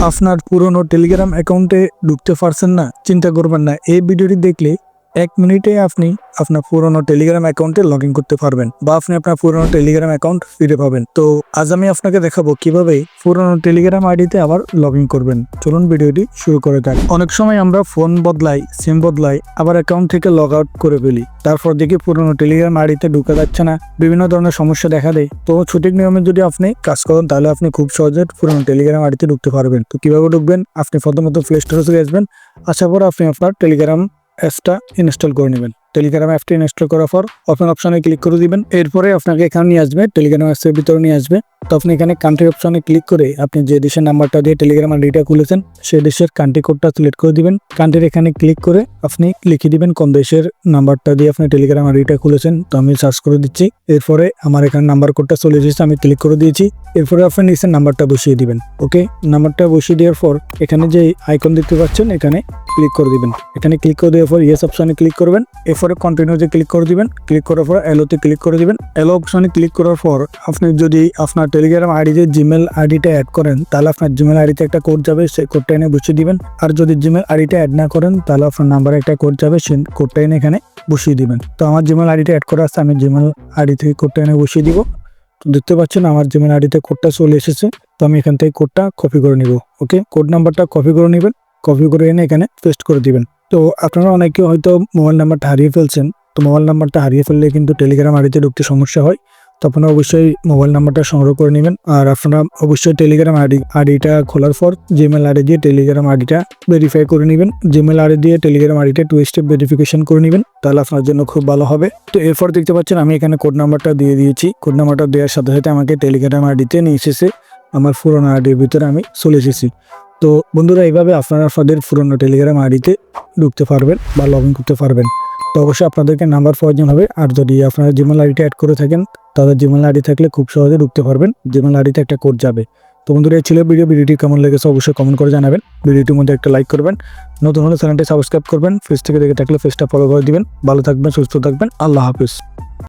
আপনার পুরনো টেলিগ্রাম অ্যাকাউন্টে ঢুকতে পারছেন না চিন্তা করবেন না। এই ভিডিওটি দেখলে এক মিনিটে আপনি আপনার পুরনো টেলিগ্রাম অ্যাকাউন্টে লগ করতে পারবেন বা আপনি আপনার পুরনো টেলিগ্রাম অ্যাকাউন্ট ফিরে পাবেন। তো আজ আমি আপনাকে দেখাবো কীভাবে পুরনো টেলিগ্রাম আইডিতে আবার লগ করবেন। চলুন ভিডিওটি শুরু করে থাক অনেক সময় আমরা ফোন বদলাই সিম বদলাই, আবার অ্যাকাউন্ট থেকে লগ আউট করে ফেলি। তারপর দেখি পুরনো টেলিগ্রাম আইডিতে ঢুকা যাচ্ছে না, বিভিন্ন ধরনের সমস্যা দেখা দেয়। তো সঠিক নিয়মে যদি আপনি কাজ করেন, তাহলে আপনি খুব সহজে পুরনো টেলিগ্রাম আইডিতে ঢুকতে পারবেন। তো কীভাবে ঢুকবেন? আপনি প্রথমত প্লে স্টোরে চলে আসবেন। আসার পর আপনি আপনার টেলিগ্রাম অ্যাপসটা ইনস্টল করে নেবেন। টেলিগ্রাম অ্যাপটি ইনস্টল করার পর ওপেন অপশনে ক্লিক করে দিবেন। এরপরে আপনাকে এখানে নিয়ে আসবে টেলিগ্রাম অ্যাপসের ভিতরে নিয়ে আসবে। তো আপনি এখানে কান্ট্রি অপশনে ক্লিক করে আপনি যে দেশের নাম্বারটা দিয়ে টেলিগ্রাম আইডিটা খুলেছেন সেই দেশের কান্ট্রি কোডটা সিলেক্ট করে দিবেন। কান্ট্রির এখানে ক্লিক করে আপনি লিখে দিবেন কোন দেশের নাম্বারটা দিয়ে আপনি টেলিগ্রাম আইডিটা খুলেছেন। তো আমি সার্চ করে দিচ্ছি। এরপরে আমার এখানে নাম্বার কোডটা চলে এসেছে, আমি ক্লিক করে দিয়েছি। এরপরে আপনি নিচের নাম্বারটা বসিয়ে দিবেন ওকে নাম্বারটা বসিয়ে দেওয়ার পর এখানে যে আইকন দেখতে পাচ্ছেন, এখানে ক্লিক করে দিবেন। এখানে ক্লিক করে দেওয়ার পর ইয়েস অপশনে ক্লিক করবেন। এরপরে কন্টিনিউতে ক্লিক করে দিবেন। ক্লিক করার পর এলোতে ক্লিক করে দিবেন। এলো অপশনে ক্লিক করার পর আপনি যদি আপনার টেলিগ্রাম আইডিতে জিমেল আইডিটা অ্যাড করেন, তাহলে আপনার জিমেল আইডিতে একটা কোড যাবে, সেই কোডটা এনে বসিয়ে দিবেন। আর যদি জিমেল আইডিটা অ্যাড না করেন, তাহলে আপনার নাম্বারে একটা কোড যাবে, সেই কোডটা এনে এখানে বসিয়ে দিবেন। তো আমার জিমেল আইডিটা অ্যাড করা আছে, আমি জিমেল আইডি থেকে কোডটা এনে বসিয়ে দিব। তো দেখতে পাচ্ছেন আমার জিমেল আইডিতে কোডটা চলে এসেছে। তো আমি এখান থেকে কোডটা কপি করে নিব ওকে কোড নাম্বারটা কপি করে নেবেন। কপি করে এনে এখানে পেস্ট করে দিবেন। তো আপনারা অনেকে হয়তো মোবাইল নাম্বারটা হারিয়ে ফেলছেন। তো মোবাইল নাম্বারটা হারিয়ে ফেললে কিন্তু টেলিগ্রাম আইডিতে ঢুকতে সমস্যা হয়। তো আপনারা অবশ্যই মোবাইল নাম্বারটা সংগ্রহ করে নেবেন। আর আপনারা অবশ্যই টেলিগ্রাম আইডি আইডিটা খোলার পর জিমেল আইডি দিয়ে টেলিগ্রাম আইডিটা ভেরিফাই করে নেবেন। জিমেল আইডি দিয়ে টেলিগ্রাম আইডিটা টু স্টেপ ভেরিফিকেশন করে নেবেন। তাহলে আপনার জন্য খুব ভালো হবে। তো এরপর দেখতে পাচ্ছেন আমি এখানে কোড নাম্বারটা দিয়ে দিয়েছি। কোড নাম্বারটা দেওয়ার সাথে সাথে আমাকে টেলিগ্রাম আইডিতে নিয়ে এসেছে। আমার পুরোনো আইডির ভিতরে আমি চলে এসেছি। তো বন্ধুরা, এইভাবে আপনারা আপনাদের পুরোনো টেলিগ্রাম আইডিতে ঢুকতে পারবেন বা লগ করতে পারবেন। তো অবশ্যই আপনাদেরকে নাম্বার প্রয়োজন হবে, আর যদি আপনারা জিমেল আইডিটা অ্যাড করে থাকেন, তাহলে জিমেল আইডি থাকলে খুব সহজে ঢুকতে পারবেন। জিমেল আইডিতে একটা কোড যাবে। তো বন্ধুরা, এই ছিল ভিডিও ভিডিওটি কেমন লেগেছে অবশ্যই কমেন্ট করে জানাবেন। ভিডিওটির মধ্যে একটা লাইক করবেন। নতুন হলে চ্যানেলটি সাবস্ক্রাইব করবেন। ফেস থেকে দেখে থাকলে ফেসটা ফলো করে দিবেন। ভালো থাকবেন, সুস্থ থাকবেন। আল্লাহ হাফিজ।